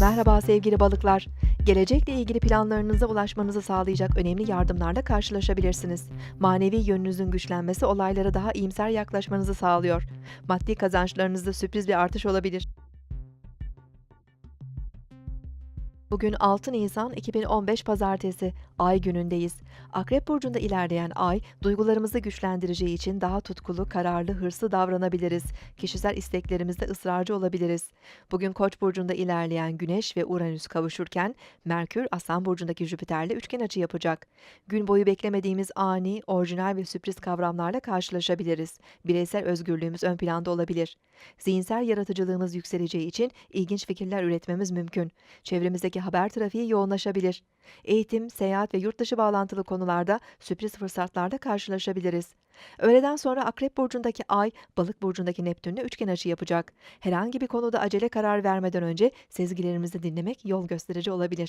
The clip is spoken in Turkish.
Merhaba sevgili balıklar. Gelecekle ilgili planlarınıza ulaşmanızı sağlayacak önemli yardımlarla karşılaşabilirsiniz. Manevi yönünüzün güçlenmesi olaylara daha iyimser yaklaşmanızı sağlıyor. Maddi kazançlarınızda sürpriz bir artış olabilir. Bugün 6 Nisan 2015 Pazartesi, Ay günündeyiz. Akrep burcunda ilerleyen Ay, duygularımızı güçlendireceği için daha tutkulu, kararlı, hırslı davranabiliriz. Kişisel isteklerimizde ısrarcı olabiliriz. Bugün Koç burcunda ilerleyen Güneş ve Uranüs kavuşurken, Merkür Aslan burcundaki Jüpiter'le üçgen açı yapacak. Gün boyu beklemediğimiz ani, orijinal ve sürpriz kavramlarla karşılaşabiliriz. Bireysel özgürlüğümüz ön planda olabilir. Zihinsel yaratıcılığımız yükseleceği için ilginç fikirler üretmemiz mümkün. Çevremizdeki haber trafiği yoğunlaşabilir. Eğitim, seyahat ve yurt dışı bağlantılı konularda sürpriz fırsatlarla karşılaşabiliriz. Öğleden sonra Akrep burcundaki Ay, Balık burcundaki Neptünle üçgen açı yapacak. Herhangi bir konuda acele karar vermeden önce sezgilerimizi dinlemek yol gösterici olabilir.